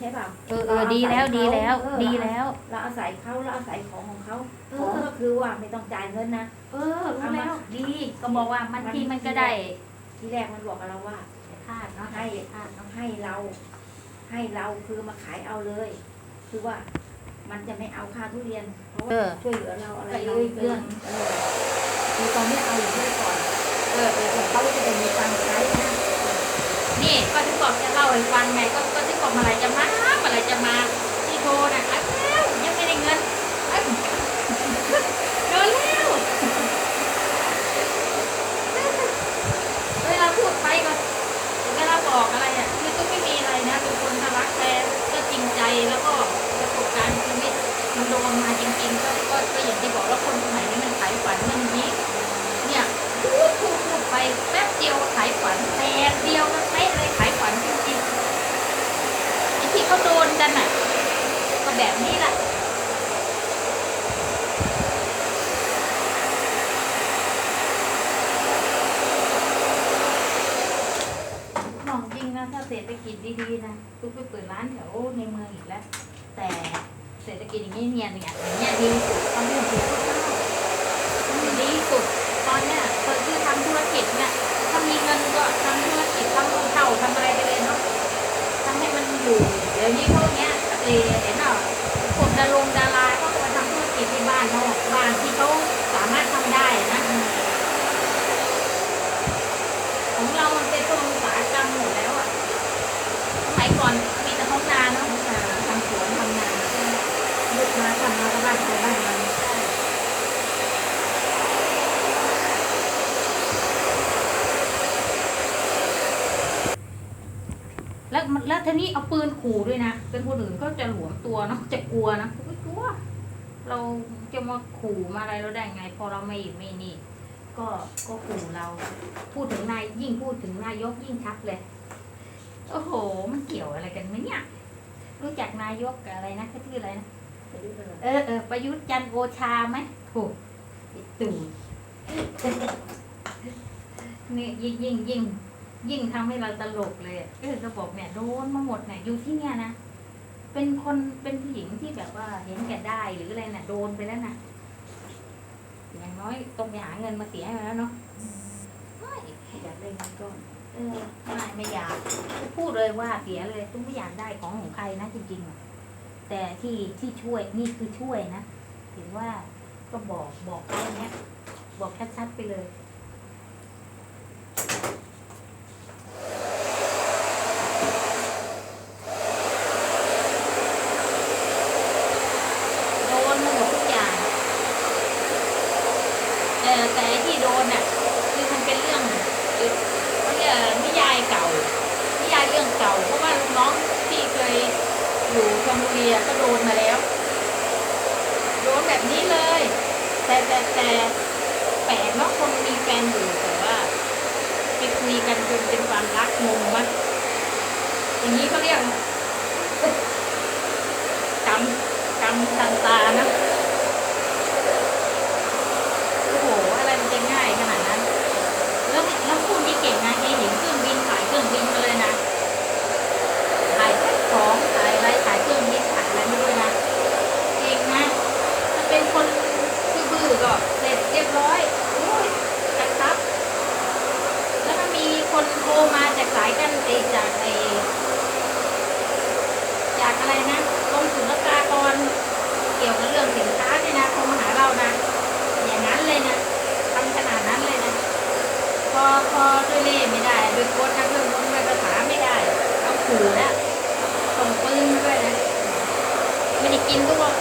ใช่เปล่าเออเออดีแล้วดีแล้วเออดีแล้ว เราอาศัยเขาเราอาศัยของของเขาเอของอก็คือว่าไม่ต้องจ่ายเงินนะเออรู้แล้วดีก็บอกว่ามันที่มันก็ได้ ที่แรกมันบอกกับเราว่าคาดเนาะให้คาดเนาะให้เรา ให้เราคือมาขายเอาเลย คือว่ามันจะไม่เอาค่าทุเรียนเพราะว่าเออช่วยเหลือเราอะไรก็เราอีกเรื่องเออคือตอนนี้เอาอย่างนี้ก่อนเออเออเออเขาจะได้มีตังค์ใช้นะนี่ก็ที่บอกจะเล่าให้ฟังไงก็ก็ที่ บอกเมื่อไรจะมาเมื่อไรจะมาที่โทรน่ะอ้าวยังไม่ได้เงินเอ้ยเกินแล้วเวลาพูดไปก็เวลาบอกอะไรอะคือก็ไม่มีอะไรนะเป็นคนน่ารักแต่ก็จริงใจแล้วก็ประสบการณ์ชีวิตมันโดนมาจริงๆก็ก็ก็อย่างที่บอกแล้วคนสมัยนี้มันขายฝันมันอย่งนี้เนี่ยพูดพูดพูดไปแป๊บเดียวขายฝันแตกเดียวมันเป๊ะเลยขายฝันจริงๆไอ้ที่เขาโดน กันน่ะ ก็แบบนี้แหละมองจริงนะถ้าเศรษฐกิจดีๆนะตุ๊กไปเปิดร้านแถวในเมืองอีกแล้ว แต่เศรษฐกิจอย่างนี้เนียเนี่ยอย่างเงี้ยดีสุดตอนนี้เสียข้าวดีสุด ตอนเนี้ยเปิดคือทำธุรกิจเนี่ยถ้ามีเงินก็ทำธุรกิจทำรองเท้าทำอะไรไปเลยเนาะทำให้มันอยู่ เดี๋ยวนี้พ วกเนี้ยเออเห็นเปล่าพวกดารงดาราก็มาทำธุรกิจที่บ้านนอกบ้านที่เขาสามารถทำได้นะ ของเรามันเป็นตัวอุตสาหกรรมหมดแล้วอะสมัยก่อนมีแต่ท้องนาเนาะทำสวนทำนา หยุดมาทำมาก็บ้านใครบ้านมัน แล้วมันแล้วทีนี้เอาปืนขู่ด้วยนะ เป็นคนอื่นก็จะห ลวมตัวเนาะจะกลัวนะไม่กลัว เราจะมาขู่มาอะไรเราได้ไง พอเราไม่ไม่นี่ ก็ก็ขู่เราพูดถึงนายยิ่งพูดถึงนายกยิ่งชัดเลยโอ้โห มันเกี่ยวอะไรกันไหมเนี่ย รู้จักนายกกับอะไรนะเขาชื่ออะไรนะจะรู้กันเหรอเออเออประยุทธ์จันทร์โอชาไหมถูกตู่นี่ยิ่งยิ่งยิ่งยิ่งทำให้เราตลกเลยอะเออก็บอกเนี่ยโดนมาหมดเนี่ยอยู่ที่เนี่ยนะ เป็นคนเป็นผู้หญิงที่แบบว่าเห็นแก่ได้หรืออะไรน่ะ โดนไปแล้วนะอย่างน้อยต้องไปหาเงินมาเสียให้มันแล้วเนาะไม่อยากได้เงินก้อนเออไม่ไม่อยากพูดเลยว่าเสียเลยตุ้มไม่อยากได้ของของใครนะจริงๆอะแต่ที่ที่ช่วยนี่คือช่วยนะถือว่าก็บอกบอกแค่เนี้ยบอกชัดๆไปเลย โดนมาหมดทุกอย่าง แต่แต่ไอ้ที่โดนน่ะ คือมันเป็นเรื่องเอ่อเขาเรียกนิยายเก่านิยายเรื่องเก่า เพราะว่าลูกน้องที่เคยอยู่ชลบุรีอะก็โดนมาแล้ว โดนแบบนี้เลย แต่แต่แต่แปลกเนาะคนมีแฟนอยู่แต่ว่าไปคุยกันจนเป็นความรักงงมั้ยอย่างนี้เขาเรียกกรรมกรรมทันตานะโอ้โหอะไรมันจะง่ายขนาดนั้น แล้วแล้วคุณที่เก่งนะเอเห็นเครื่องบินขายเครื่องบินมาเลยนะขายของขายอะไรขายเครื่องบินขายอะไรไม่ด้วยนะเก่งนะถ้าเป็นคน ร้อยโอ้ยจัดครับ แล้วก็มีคนโทรมาจากสายกันเอจากไอจากอะไรนะกรมศุลกากรเกี่ยวกับเรื่องสินค้าเนี่ยนะโทรมาหาเรานะ อย่างนั้นเลยนะทำขนาดนั้นเลยนะ พอพอด้วยเล่ไม่ได้ด้วยโค้ดนักเรื่องนู้นด้วยภาษาไม่ได้ เอาขู่แล้วส่งปืนด้วยนะไม่ได้กินทุกคน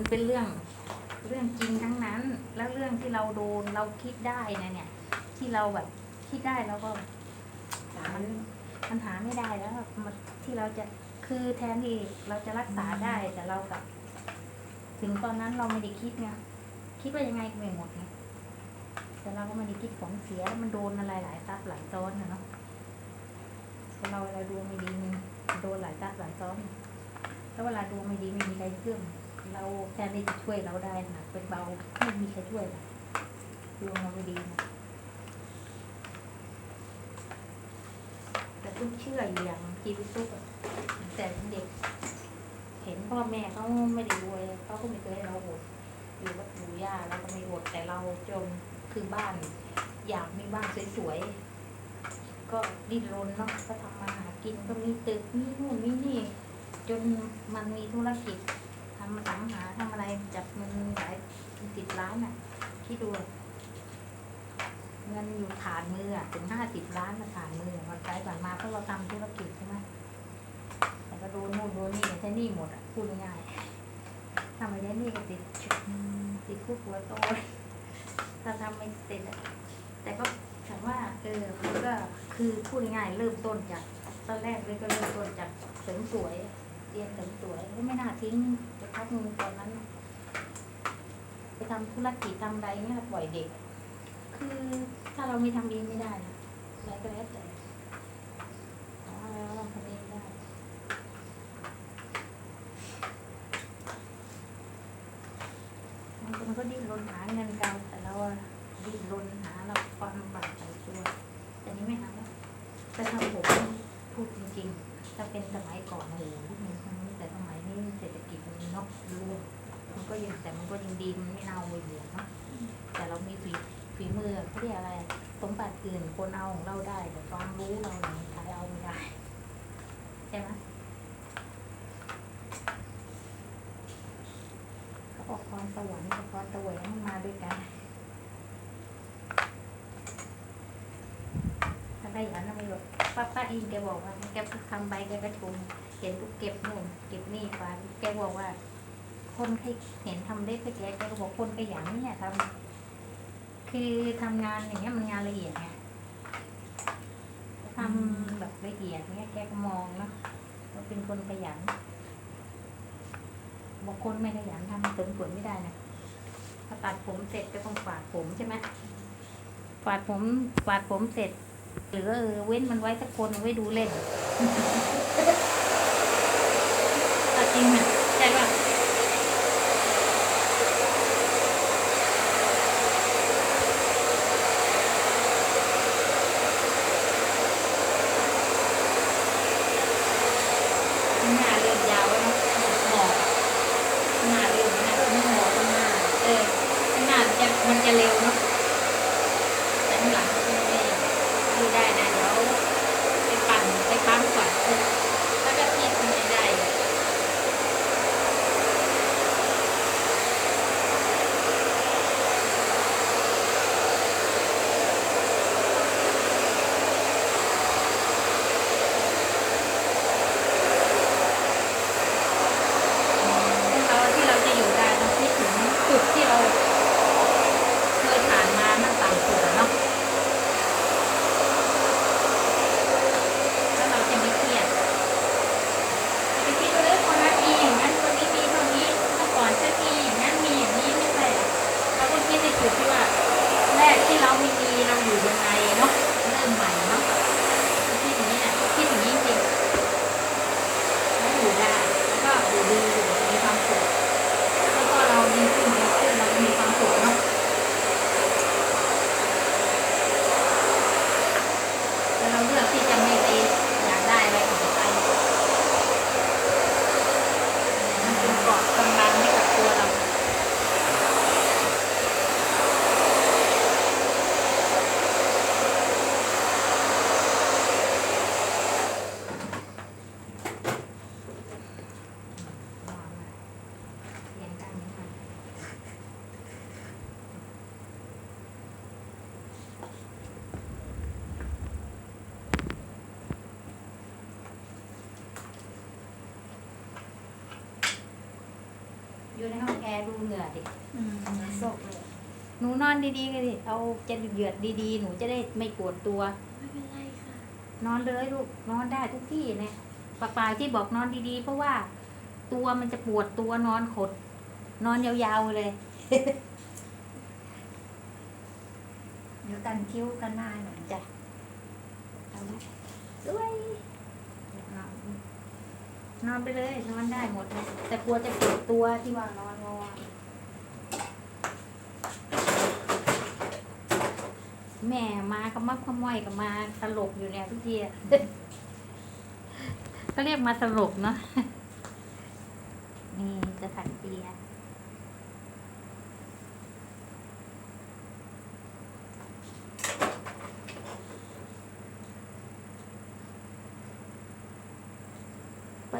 มันเป็นเรื่องเรื่องจริงทั้งนั้น แล้วเรื่องที่เราโดนเราคิดได้นะเนี่ย ที่เราแบบคิดได้เราก็มันมันหาไม่ได้แล้วมันที่เราจะคือแทนที่เราจะรักษาได้แต่เรากับ ถึงตอนนั้นเราไม่ได้คิดไงคิดว่ายังไงก็ไม่หมดไงแต่เราก็ไม่ได้คิดของเสียมันโดนอะไรหลายซับหลายซ้อนนะเนาะคนเราเวลาดวงไม่ดีมันโดนหลายซับหลายซ้อนถ้าเวลาดวงไม่ดีไม่มีใครเชื่อม เราแทนที่จะช่วยเราได้หนักเป็นเบาไม่มีใครช่วยเราดวงเราไม่ดีนะแต่ตุ๊กเชื่ออยู่อย่างชีวิตตุ๊กแต่เป็นเด็ก เห็นพ่อแม่เขาไม่ได้รวยเขาก็ไม่เคยให้เราอดอยู่กับปู่ย่าเราก็ไม่อดแต่เราจนคือบ้าน อยากมีบ้านสวยๆก็ดิ้นรนเนาะก็ทำมาหากินก็มีตึกมีนู่นมีนี่จนมันมีธุรกิจำสังหาทำอะไรจับเงินหลายสิบล้านอะคิดดูเงินอยู่ฐานมืออะถึงห้าสิบล้านมาฐานมืออะวันไปก่อนมาเพราะเราทำธุรกิจใช่ไหมแต่ก็โดนนู่นโดนนี่ใช้นี้หมดอะพูดง่ายๆทำไปได้นี้ก็ติดติดคุกหัวโตถ้าทำไม่เสร็จอะแต่ก็ถามว่าเออมันก็คือพูดง่ายๆเริ่มต้นจากตอนแรกเลยก็เริ่มต้นจากเสริมสวย เรียนแต่งตัวยก็ไม่น่าทิ้งไปพักนึงตอนนั้นไปทำธุรกิจทำอะไรเนี่ยปล่อยเด็ก คือถ้าเราไม่ทำเองไม่ได้นะอะไรก็แล้วแต่ว่าเราลองทำเองได้ บางคนก็ดิ้นรนหาเงินกันแต่เราอะดิ้นรนหาเราความลำบากใส่ตัว แต่นี้ไม่หาแล้วแต่ถ้าผมพูดจริงๆ ถ้าเป็นสมัยก่อนโอ้โหมันมีแต่สมัยนี้เศรษฐกิจมันเนกร่มันก็ยังแต่มันก็ยังดีมันไม่เน่าไม่เหี่ยวเนาะแต่เรามีฝีฝีมือเขาเรียกอะไรสมบัติอื่นคนเอาของเราได้ แต่ความรู้เราเนี่ยใครเอาไม่ได้ใช่ไหมเขาบอกพรสวรรค์กับพรแสวงมาด้วยกันถ้าได้อย่างนั้นไม่หรอ ป้าป้าอินแกบอกว่าแกทำใบแกก็ชมเห็นลูกเก็บนู่นเก็บนี่ไปแกบอกว่า คนให้เห็นทำได้แค่แกแกก็บอกคนขยันเนี่ยทำคือทำงานอย่างเงี้ยมันงานละเอียดไงทำแบบละเอียดเนี้ยแกก็มองเนาะว่าเป็นคนขยันบางคนไม่ขยันทำเสริมสวยไม่ได้นะพอตัดผมเสร็จก็ต้องฝาดผมใช่ไหมฝาดผมฝาดผมเสร็จ หรือเออเว้นมันไว้สักคนไว้ดูเล่นเอาจริงนะใช่ป่ะ ดูเหงื่อดิอืมเหมือนศพเลยหนูนอนดีๆกันดิเอาจะเหยือดดีๆ หนูจะได้ไม่ปวดตัว ไม่เป็นไรค่ะ นอนเลยลูกนอนได้ทุกที่เนี่ยปากปลายที่บอกนอนดีๆ เพราะว่า ตัวมันจะปวดตัวนอนขด นอนยาวๆเลย เดี๋ยวกันคิ้วกันหน้าหน่อยจ้ะเอาละสวยนอน นอนไปเลยนอนได้หมดเลยแต่กลัวจะปวดตัวที่ว่านอนงอแม่มาก็มักขโมยก็มาสลบอยู่เนี่ยทุกทีก็เรียกมาสลบเนาะนี่จะถักเปีย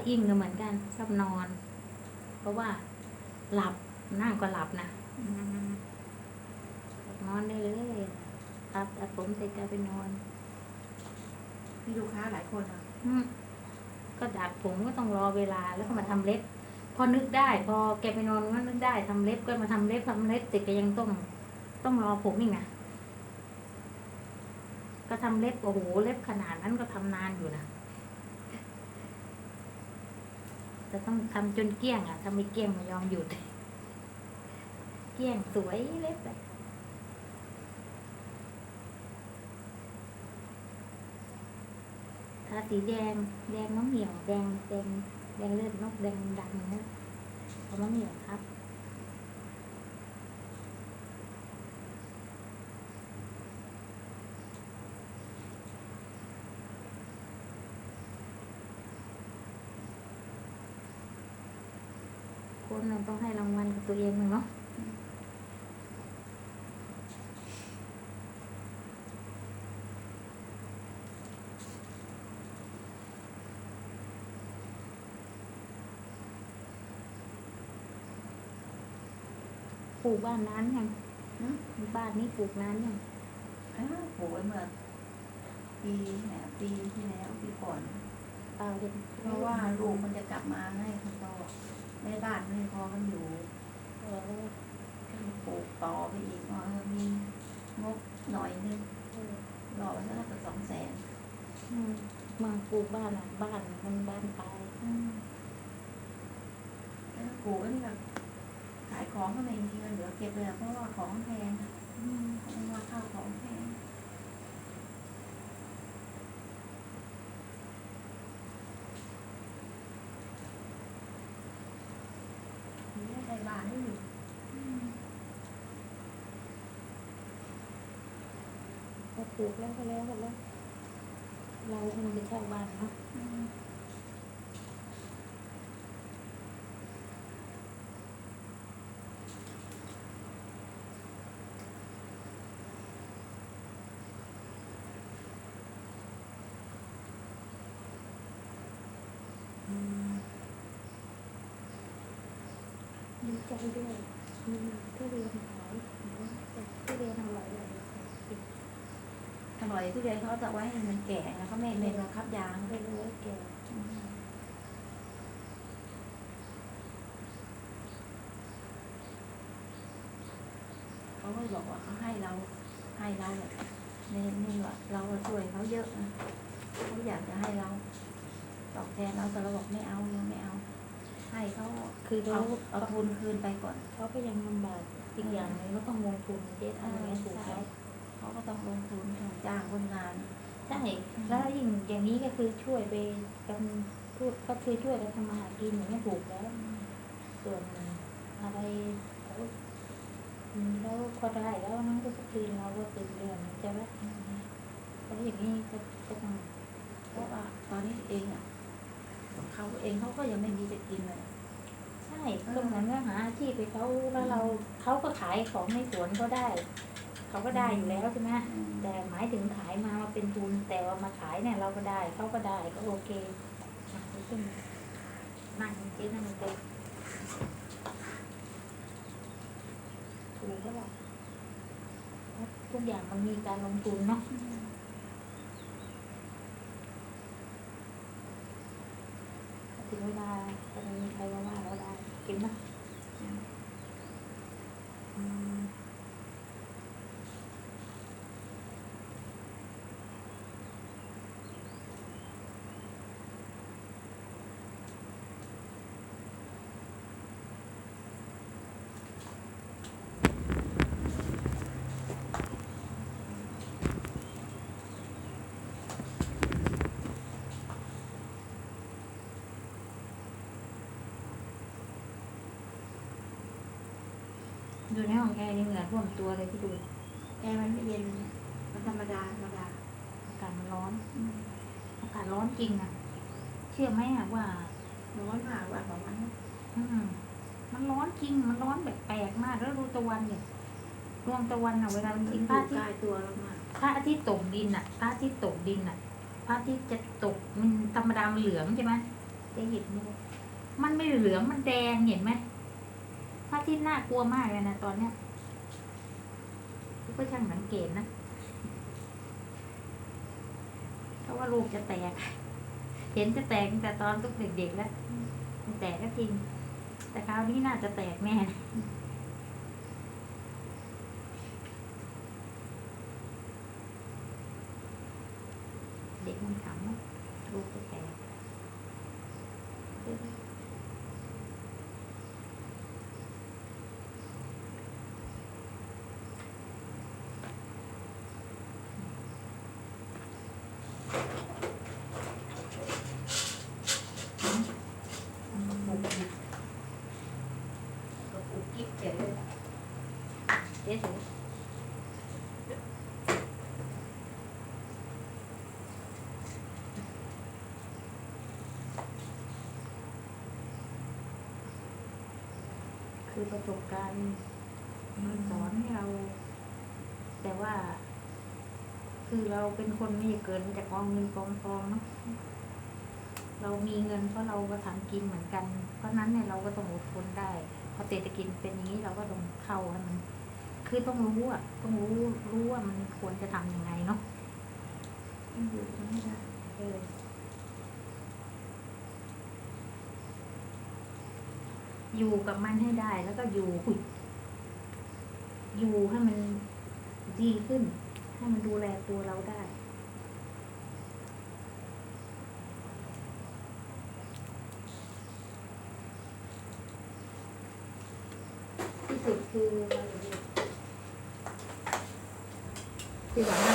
อิงก็เหมือนกันชอบนอน เพราะว่าหลับนั่งก็หลับนะอืมนอนได้เลยครับตัดผมเสร็จก็ไปนอนมีลูกค้าหลายคนอะอืมก็ดัดผมก็ต้องรอเวลาแล้วก็มาทำเล็บ พอนึกได้ พอแกไปนอนก็นึกได้ทำเล็บก็มาทำเล็บทำเล็บเสร็จก็ยังต้องต้องรอผมอีกนะก็ทำเล็บโอ้โหเล็บขนาดนั้นก็ทำนานอยู่นะ จะต้องทำจนเกลี้ยงอะถ้าไม่เกลี้ยงไม่ยอมหยุด เกลี้ยงสวยเล็บเลยทาสีแดง แดงน้องเหนียว แดงแดงแดงเลือดนกแดงดำนะเอาน้องเหนียวครับ คนเรา ต้องให้รางวัลกับตัวเองหนึ่งเนาะปลูกบ้านนั้นยังหืมบ้านนี้ปลูกนั้นยังอ้าวโหยเมื่อปีแหมปีที่แล้วปีก่อนเปล่าเด็กเพราะว่าลูกมันจะกลับมาให้คุณพ่อ แม่บ้านไม่พอกันอยู่เออปลูกต่อไปอีกว่ามีงบหน่อยนึงเออรอไว้สักสองแสนมาปลูกบ้านอะบ้านมันบ้านปแล้วปลูกนี่แบบขายของก็ไม่มีเงินเหลือเก็บเลยเพราะว่าของแพงอืมเพราะว่าข้าวของแพงนี่ได้ใจบ้านได้อยู่ พอ ปลูกแล้วก็แล้วก็แล้ว เราคงไปเช่าบ้านเนาะดีใจด้วยมีทุเรียนขายทุเรียนอร่อยเลย อ ร่อยทุเรียนเขาจะไว้ให้มันแก่นะเขาไม่ไม่บังคับยางไม่รู้ว่าแกเขาก็บอกว่าเขาให้เราให้เราแบบในนี่ว่าเราช่วยเขาเยอะนะเขาอยากจะให้เราตอบแทนเราแต่เราบอกไม่เอายังไม่เอา ให้เขาคือเขาเอาทุนคืนไปก่อนเขาก็ยังลำบากอีกอย่างหนึงก็ต้องลงทุนเจ๊ทำอย่างนี้ถูกไหม เขาก็ต้องลงทุนจ้างคนงานใช่แล้วยิ่งอย่างนี้ก็คือช่วยไปกันพูดก็คือช่วยกันทำมาหากินอย่างนี้ถูกแล้ว ส่วนอะไรเขาอืมแล้วพอได้แล้วนั้นก็จะคืนเราก็คืนเดือนใช่ไหมแล้วอย่างนี้ก็ก็ต้องเพราะว่าตอนนี้เองอะเขาเองเขาก็ยังไม่มีจะกินเลยใช่ก็เหมือนว่าหาอาชีพไปเขาแล้วเราเขาก็ขายของในสวนก็ได้ เขาก็ได้อยู่แล้วใช่ไหมแต่หมายถึงขายมามาเป็นทุน แต่ว่ามาขายเนี่ยเราก็ได้เขาก็ได้ก็โอเคอะขึ้นนั่งจริงๆนั่งเต็มถูกก็แบบทุกอย่างมันมีการลงทุนเนาะถึงเวลาจะมีใครมาว่าเราได้กินนะ ห้องแอร์นี่เหงื่อท่วมตัวเลยที่ดูแอร์มันไม่เย็นนะมันธรรมดาธรรมดาอากาศมันร้อนอืมอากาศร้อนจริงอะเชื่อไหมอะว่าร้อนมากกว่าประมาณนั้นอืมมันร้อนจริง มันร้อนแบบแปลกมาก แล้วดูตะวันเนี่ยดวงตะวันอะเวลามันอกินยู่พระอาทิใกตล้ย์ตัวเรามากพระอาทิตย์ตกดินอะพระอาทิตย์ตกดินอะพระอาทิตย์จะตกมันธรรมดามันเหลืองใช่ไหมจะเห็นไหมมันไม่เหลืองมันแดงเห็นไหม พระอาทิตย์น่ากลัวมากเลยนะตอนเนี้ยก็ช่างสังเกตนะเพราะว่าลูกจะแตก เห็นจะแตกตั้งแต่ตอนตุ๊กเด็กๆแล้ว แตกก็จริงแต่คราวนี้น่าจะแตกแน่นะเด็กมันขำนะลูกจะแตก ก็อุกกิ๊บเจ๋อ เจ๊สู คือประสบการณ์มันสอนให้เรา แต่ว่า คือเราเป็นคนไม่เกินจากกองเงินกองทองเนาะเรามีเงินเพราะเราก็ทำกินเหมือนกัน เพราะนั้นเนี่ยเราก็ต้องอดทนได้พอเศรษฐกิจเป็นอย่างนี้เราก็ต้องเข้าให้มัน คือต้องรู้อะต้องรู้รู้ว่ามันควรจะทำยังไงเนาะต้องอยู่ตรงนี้ได้เออ อยู่กับมันให้ได้ แล้วก็อยู่อยู่ให้มันดีขึ้น ให้มันดูแลตัวเราได้ ที่สุดคือเราอยู่ดีคือหวัง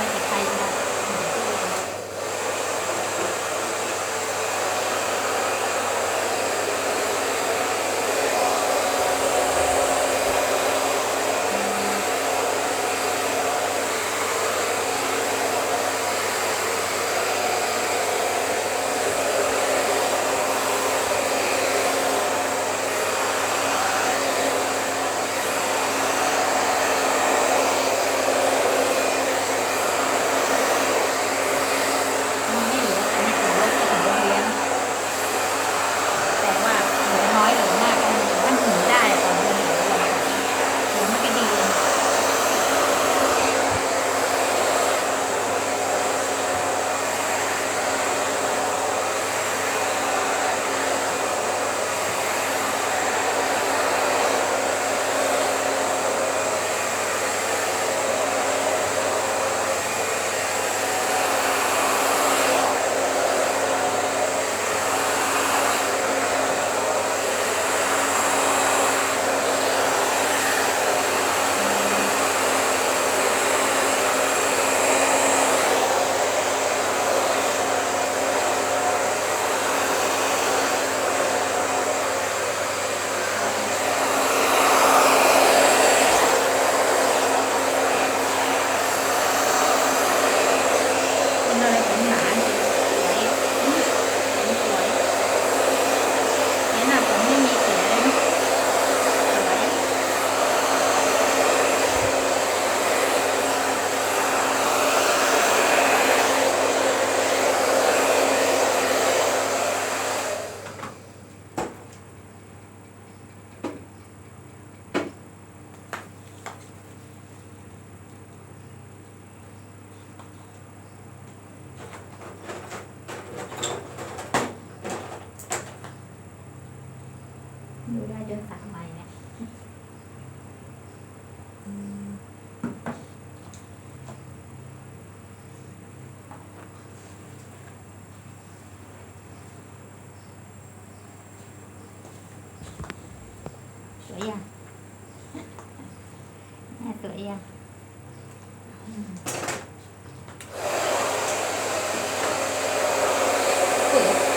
สวยยังแม่สวยยังอืมสวย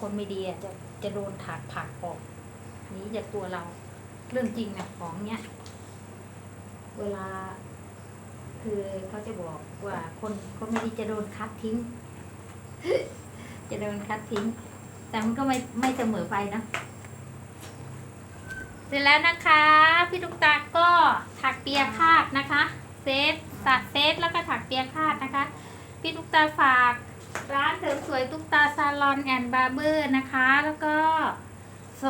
คนไม่ดีอะจะจะ โดนถากผักออกหนีจากตัวเราเรื่องจริงนะของเนี้ย เวลา คือเขาจะบอกว่าคนคนไม่ดีจะโดนคัดทิ้ง จะโดนคัดทิ้ง แต่มันก็ไม่ไม่เสมอไปนะเสร็จแล้วนะคะ พี่ตุ๊กตาก็ถักเปียคาดนะคะ เซตตัดเซตแล้วก็ถักเปียคาดนะคะ พี่ตุ๊กตาฝาก ร้านเสริมสวยตุ๊กตาซาลอนแอนด์บาร์เบอร์นะคะ แล้วก็ส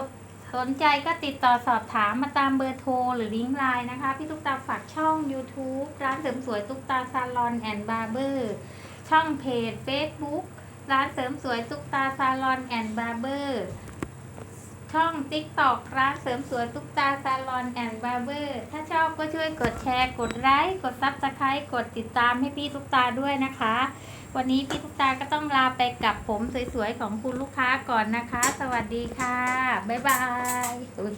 สนใจก็ติดต่อสอบถามมาตามเบอร์โทรหรือลิงก์ไลน์นะคะ พี่ตุ๊กตาฝากช่อง YouTube ร้านเสริมสวยตุ๊กตาซาลอนแอนด์บาร์เบอร์ช่องเพจ Facebook ร้านเสริมสวยตุ๊กตาซาลอนแอนด์บาร์เบอร์ช่อง TikTok ร้านเสริมสวยตุ๊กตาซาลอนแอนด์บาร์เบอร์ถ้าชอบก็ช่วยกดแชร์ กดไลค์ กดซับสไครต์กดติดตามให้พี่ตุ๊กตาด้วยนะคะ วันนี้พี่ตุ๊กตาก็ต้องลาไปกับผมสวยๆของคุณลูกค้าก่อนนะคะ สวัสดีค่ะ บ๊ายบายอุ๊ย